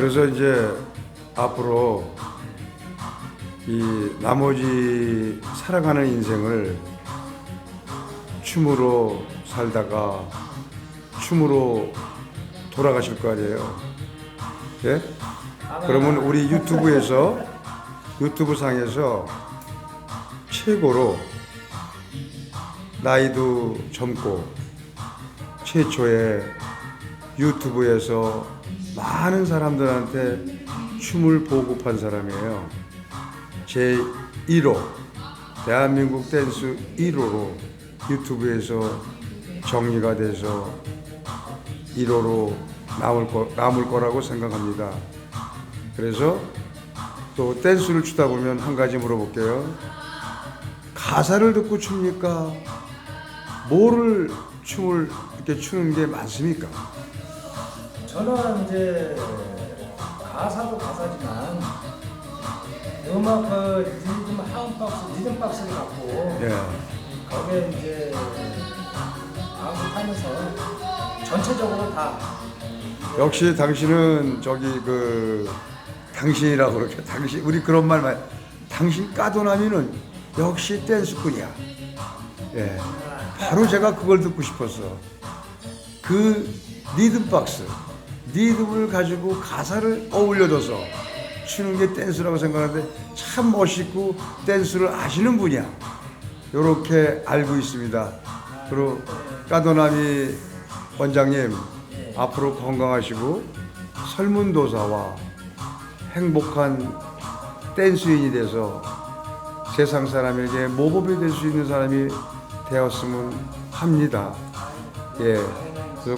그래서 이제 앞으로 이 나머지 살아가는 인생을 춤으로 살다가 춤으로 돌아가실 거 아니에요. 예? 그러면 우리 유튜브에서 유튜브 상에서 최고로 나이도 젊고 최초의 유튜브에서 많은 사람들한테 춤을 보급한 사람이에요. 제 1호 대한민국 댄스 1호로 유튜브에서 정리가 돼서 1호로 남을, 거, 남을 거라고 생각합니다. 그래서 또 댄스를 추다 보면 한 가지 물어볼게요. 가사를 듣고 춥니까? 뭐를 춤을 이렇게 추는 게 많습니까? 저는 이제 가사도 가사지만 음악 그 리듬 하운박스 리듬 박스를 갖고 예. 거기에 이제 반복하면서 전체적으로 다 역시 당신은 저기 그 당신이라고 그렇게 당신 우리 그런 말만 당신 까도나미는 역시 댄스꾼이야. 예. 바로 제가 그걸 듣고 싶었어. 그 리듬 박스, 리듬을 가지고 가사를 어울려줘서 추는 게 댄스라고 생각하는데 참 멋있고 댄스를 아시는 분이야. 요렇게 알고 있습니다. 그리고 까도나미 원장님 앞으로 건강하시고 설문도사와 행복한 댄스인이 돼서 세상 사람에게 모범이 될 수 있는 사람이 되었으면 합니다. 예,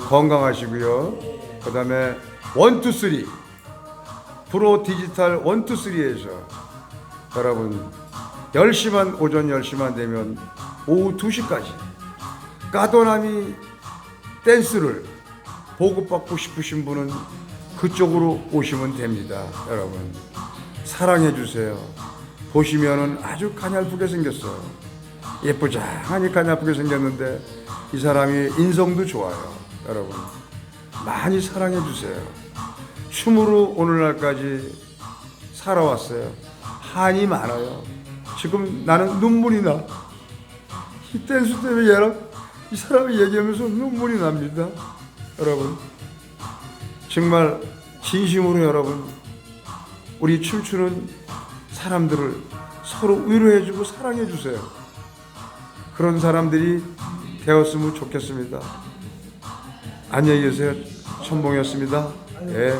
건강하시고요. 그 다음에 원투 쓰리 프로 디지털 원투 쓰리에서 여러분 10시만 오전 10시만 되면 오후 2시까지 까도나미 댄스를 보급받고 싶으신 분은 그쪽으로 오시면 됩니다. 여러분 사랑해 주세요. 보시면은 아주 가냘프게 생겼어요. 예쁘장하니 가냘프게 생겼는데 이 사람이 인성도 좋아요. 여러분 많이 사랑해 주세요. 춤으로 오늘날까지 살아왔어요. 한이 많아요. 지금 나는 눈물이 나. 이 댄스 때문에 얘랑 이 사람이 얘기하면서 눈물이 납니다. 여러분 정말 진심으로 여러분 우리 춤추는 사람들을 서로 위로해주고 사랑해주세요. 그런 사람들이 되었으면 좋겠습니다. 안녕히 계세요. 천봉이었습니다. 예.